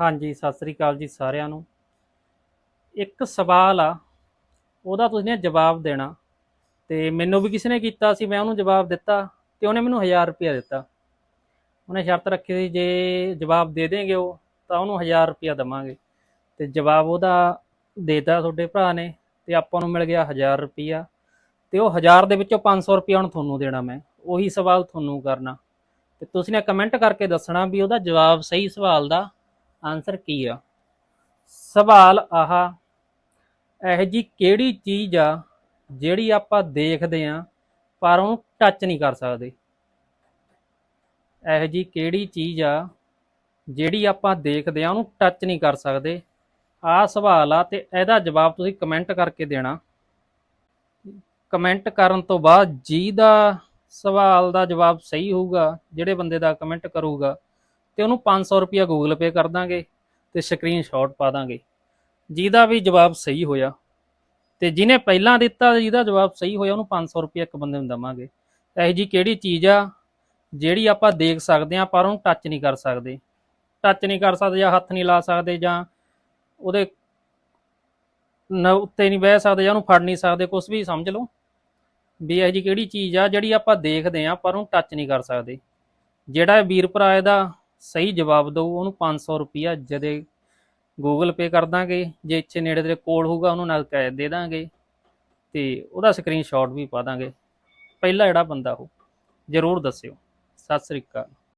ਹਾਂਜੀ, ਸਤਿ ਸ੍ਰੀ ਅਕਾਲ ਜੀ ਸਾਰਿਆਂ ਨੂੰ। ਇੱਕ ਸਵਾਲ ਆ, ਉਹਦਾ ਤੁਸੀਂ ਨੇ ਜਵਾਬ ਦੇਣਾ। ਤੇ ਮੈਨੂੰ ਵੀ ਕਿਸੇ ਨੇ ਕੀਤਾ ਸੀ, ਮੈਂ ਉਹਨੂੰ ਜਵਾਬ ਦਿੱਤਾ ਤੇ ਉਹਨੇ ਮੈਨੂੰ 1000 ਰੁਪਇਆ ਦਿੱਤਾ। ਉਹਨੇ ਸ਼ਰਤ ਰੱਖੀ ਸੀ, ਜੇ ਜਵਾਬ ਦੇ ਦੇਂਗੇ ਉਹ, ਤਾਂ ਉਹਨੂੰ 1000 ਰੁਪਇਆ ਦਵਾਂਗੇ। ਤੇ ਜਵਾਬ ਉਹਦਾ ਦੇਤਾ ਤੁਹਾਡੇ ਭਰਾ ਨੇ, ਤੇ ਆਪਾਂ ਨੂੰ ਮਿਲ ਗਿਆ 1000 ਰੁਪਇਆ। ਤੇ ਉਹ 1000 ਦੇ ਵਿੱਚੋਂ 500 ਰੁਪਇਆ ਹੁਣ ਤੁਹਾਨੂੰ ਦੇਣਾ ਮੈਂ, ਉਹੀ ਸਵਾਲ ਤੁਹਾਨੂੰ ਕਰਨਾ। ਤੇ ਤੁਸੀਂ ਨੇ ਕਮੈਂਟ ਕਰਕੇ ਦੱਸਣਾ ਵੀ ਉਹਦਾ ਜਵਾਬ ਸਹੀ ਸਵਾਲ ਦਾ ਆਨਸਰ ਕੀ ਆ? ਸਵਾਲ ਆਹ, ਇਹ ਜੀ ਕਿਹੜੀ ਚੀਜ਼ ਆ ਜਿਹੜੀ ਆਪਾਂ ਦੇਖਦੇ ਆ ਪਰ ਉਹਨੂੰ ਟੱਚ ਨਹੀਂ ਕਰ ਸਕਦੇ? ਇਹ ਜੀ ਕਿਹੜੀ ਚੀਜ਼ ਆ ਜਿਹੜੀ ਆਪਾਂ ਦੇਖਦੇ ਆ ਉਹਨੂੰ ਟੱਚ ਨਹੀਂ ਕਰ ਸਕਦੇ? ਆਹ ਸਵਾਲ ਆ ਤੇ ਇਹਦਾ ਜਵਾਬ ਤੁਸੀਂ ਕਮੈਂਟ ਕਰਕੇ ਦੇਣਾ। ਕਮੈਂਟ ਕਰਨ ਤੋਂ ਬਾਅਦ ਜਿਹਦਾ ਸਵਾਲ ਦਾ ਜਵਾਬ ਸਹੀ ਹੋਊਗਾ, ਜਿਹੜੇ ਬੰਦੇ ਦਾ ਕਮੈਂਟ ਕਰੂਗਾ ਤੇ ਉਹਨੂੰ 500 ਰੁਪਿਆ ਗੂਗਲ ਪੇ ਕਰ ਦਾਂਗੇ ਤੇ ਸਕਰੀਨਸ਼ਾਟ ਪਾ ਦਾਂਗੇ। ਜਿਹਦਾ ਵੀ ਜਵਾਬ ਸਹੀ ਹੋਇਆ ਤੇ ਜਿਹਨੇ ਪਹਿਲਾਂ ਦਿੱਤਾ, ਜਿਹਦਾ ਜਵਾਬ ਸਹੀ ਹੋਇਆ, ਉਹਨੂੰ 500 ਰੁਪਏ ਇੱਕ ਬੰਦੇ ਨੂੰ ਦਵਾਂਗੇ। ਇਹ ਜੀ ਕਿਹੜੀ ਚੀਜ਼ ਆ ਜਿਹੜੀ ਆਪਾਂ ਦੇਖ ਸਕਦੇ ਆ ਪਰ ਉਹਨੂੰ ਟੱਚ ਨਹੀਂ ਕਰ ਸਕਦੇ? ਟੱਚ ਨਹੀਂ ਕਰ ਸਕਦੇ ਜਾਂ ਹੱਥ ਨਹੀਂ ਲਾ ਸਕਦੇ ਜਾਂ ਉਹਦੇ ਨ ਉੱਤੇ ਨਹੀਂ ਬਹਿ ਸਕਦੇ ਜਾਂ ਉਹਨੂੰ ਫੜ ਨਹੀਂ ਸਕਦੇ ਕੁਝ ਵੀ ਸਮਝ ਲਓ। ਵੀ ਇਹ ਜੀ ਕਿਹੜੀ ਚੀਜ਼ ਆ ਜਿਹੜੀ ਆਪਾਂ ਦੇਖਦੇ ਆ ਪਰ ਉਹਨੂੰ ਟੱਚ ਨਹੀਂ ਕਰ ਸਕਦੇ। ਜਿਹੜਾ ਵੀਰ ਭਰਾ ਇਹਦਾ ਸਹੀ ਜਵਾਬ ਦਊ ਉਹਨੂੰ 500 ਰੁਪਿਆ ਜਦੇ ਗੂਗਲ ਪੇ ਕਰ ਦਾਂਗੇ, ਜੇ ਇੱਥੇ ਨੇੜੇ ਤੇਰੇ ਕੋਲ ਹੋਊਗਾ, ਉਹਨੂੰ ਨਾਲ ਕੈਸ਼ ਦੇ ਦਾਂਗੇ ਤੇ ਉਹਦਾ ਸਕਰੀਨਸ਼ਾਟ ਵੀ ਪਾ ਦਾਂਗੇ। ਪਹਿਲਾ ਜਿਹੜਾ ਬੰਦਾ ਉਹ, ਜ਼ਰੂਰ ਦੱਸਿਓ। ਸਤਿ ਸ੍ਰੀ ਅਕਾਲ।